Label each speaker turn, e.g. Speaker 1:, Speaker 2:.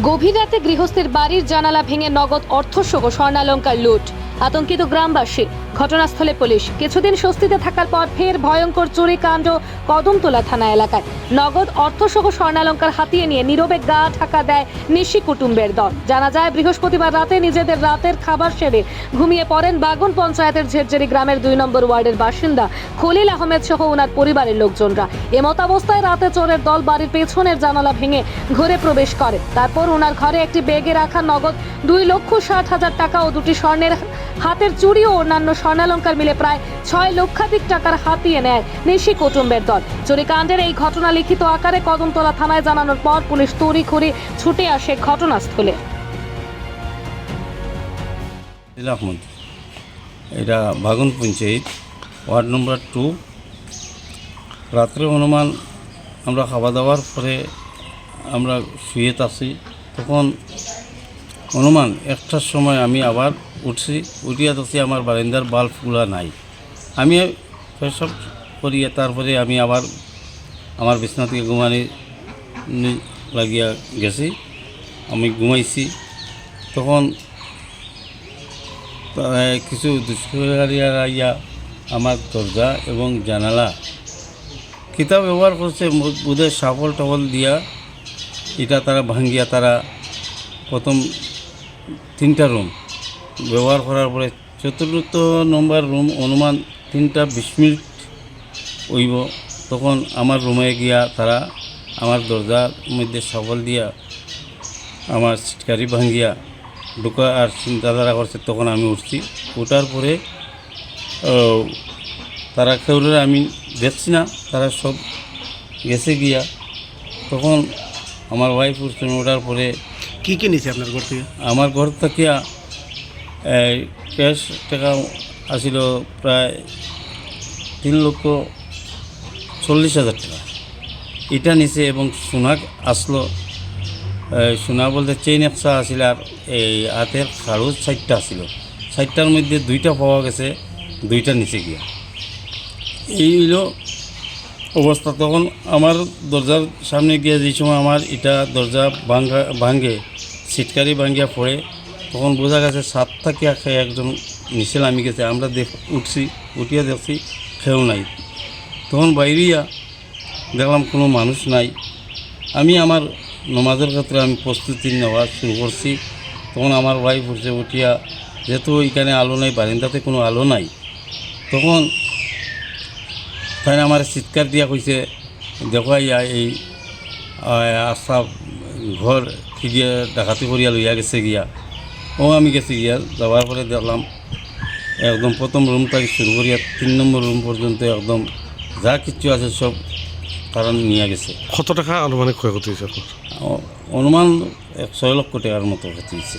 Speaker 1: গভীর রাতে গৃহস্থের বাড়ির জানালা ভেঙে নগদ অর্থসহ স্বর্ণালঙ্কার লুট। আতঙ্কিত গ্রামবাসী ঘটনাস্থলে পুলিশ। কিছুদিন স্বস্তিতে থাকার পর ফের ভয়ঙ্কর চুরি কাণ্ড কদমতলা থানা এলাকায়। নগদ অর্থসহ স্বর্ণালঙ্কার হাতিয়ে নিয়ে নীরবে গা ঢাকা দেয় নিশি কুটুম্বের দল। জানা যায়, বৃহস্পতিবার রাতে নিজেদের রাতের খাবার সেরে ঘুমিয়ে পড়েন বাগুন পঞ্চায়েতের ঝেরঝেরি গ্রামের দুই নম্বর ওয়ার্ডের বাসিন্দা খলিল আহমেদ সহ ওনার পরিবারের লোকজনরা। এমতাবস্থায় রাতে চোরের দল বাড়ির পেছনের জানালা ভেঙে ঘরে প্রবেশ করে। তারপর ওনার ঘরে একটি বেগে রাখা নগদ দুই লক্ষ ষাট হাজার টাকা ও দুটি স্বর্ণের হাতের চুড়ি ও অন্যান্য স্বর্ণালঙ্কার মিলে প্রায় ছয় লক্ষাধিক টাকার হাতিয়ে নেয় নিশি কুটুম্বের দল। চুরিকাণ্ডের এই ঘটনা লিখিত আকারে কদমতলা থানায় জানানোর পর পুলিশ তড়িঘড়ি ছুটে আসে ঘটনাস্থলে।
Speaker 2: এটা বাগুন পঞ্চায়েত, ওয়ার্ড নম্বর টু। রাত্রে অনুমান আমরা খাওয়া দাওয়ার পরে আমরা শুয়ে আছি, তখন অনুমান একটার সময় আমি আবার উঠছি, উঠিয়া দেখছি আমার বারান্দার বাল্বগুলা নাই। আমি সব করিয়ে তারপরে আমি আবার আমার বিছনা থেকে ঘুমানি লাগিয়া গেছি। আমি ঘুমাইছি। তখন কিছু দুষ্কৃতিকারীরা ইয়া আমার দরজা এবং জানালা কিতাব ব্যবহার করছে বোধহয় সাফল টবল দিয়া এটা তারা ভাঙ্গিয়া তারা প্রথম তিনটা রুম ব্যবহার করার পরে চতুর্থ নম্বর রুম অনুমান তিনটা বিশ মিনিট হইব। তখন আমার রুমে গিয়া তারা আমার দরজার মধ্যে সাফল দিয়া আমার সিটকারি ভাঙ্গিয়া ঢুকা আর চিন্তাধারা করছে তখন আমি উঠছি। ওঠার পরে তারা কেউরে আমি দেখছি না তারা সব গেছে গিয়া। তখন আমার ওয়াইফ উঠছে ওঠার পরে
Speaker 3: কী কী নিছে আপনার ঘর থেকে?
Speaker 2: আমার ঘর থেকে ক্যাশ টাকা আসিল প্রায় তিন লক্ষ চল্লিশ হাজার টাকা। এটা নিছে এবং সোনা আসলো সোনা বলতে চেইন একশা আসিল আর এই হাতের খাড়ুজ চারটা আসিল চারটার মধ্যে দুইটা পাওয়া গেছে, দুইটা নিচে গিয়া। এই হইল অবস্থা তখন আমার দরজার সামনে গিয়ে যে সময় আমার এটা দরজা ভাঙ্গা ভাঙ্গে সিটকারি ভাঙ্গিয়া পড়ে তখন বোঝা গেছে সাত থেকে খেয়ে একজন নিচে নামি গেছে, আমরা দেখ উঠছি, উঠিয়া দেখছি খেয়েও নাই। তখন বাইরিয়া দেখলাম কোনো মানুষ নাই। আমি আমার নমাজের ক্ষেত্রে আমি প্রস্তুতি নেওয়া শুরু করছি। তখন আমার ওয়াইফ উঠছে উঠিয়া, যেহেতু এখানে আলো নাই, বারিন্দাতে কোনো আলো নাই। তখন তাই আমার চিৎকার দিয়া কইছে, দেখো ইয়া এই আশা ঘর গিয়ে ডাকাতি করিয়া লইয়া গেছে গিয়া। ও আমি গেছি গিয়া যাওয়ার পরে দেখলাম একদম প্রথম রুম থেকে শুরু করিয়া তিন নম্বর রুম পর্যন্ত একদম যা কিছু আছে সব তারা নিয়ে গেছে।
Speaker 3: কত টাকা আনুমানিক ক্ষয়ক্ষতি হয়েছে আপনার?
Speaker 2: অনুমান এক ছয় লক্ষ টাকার মতো ক্ষতি হয়েছে।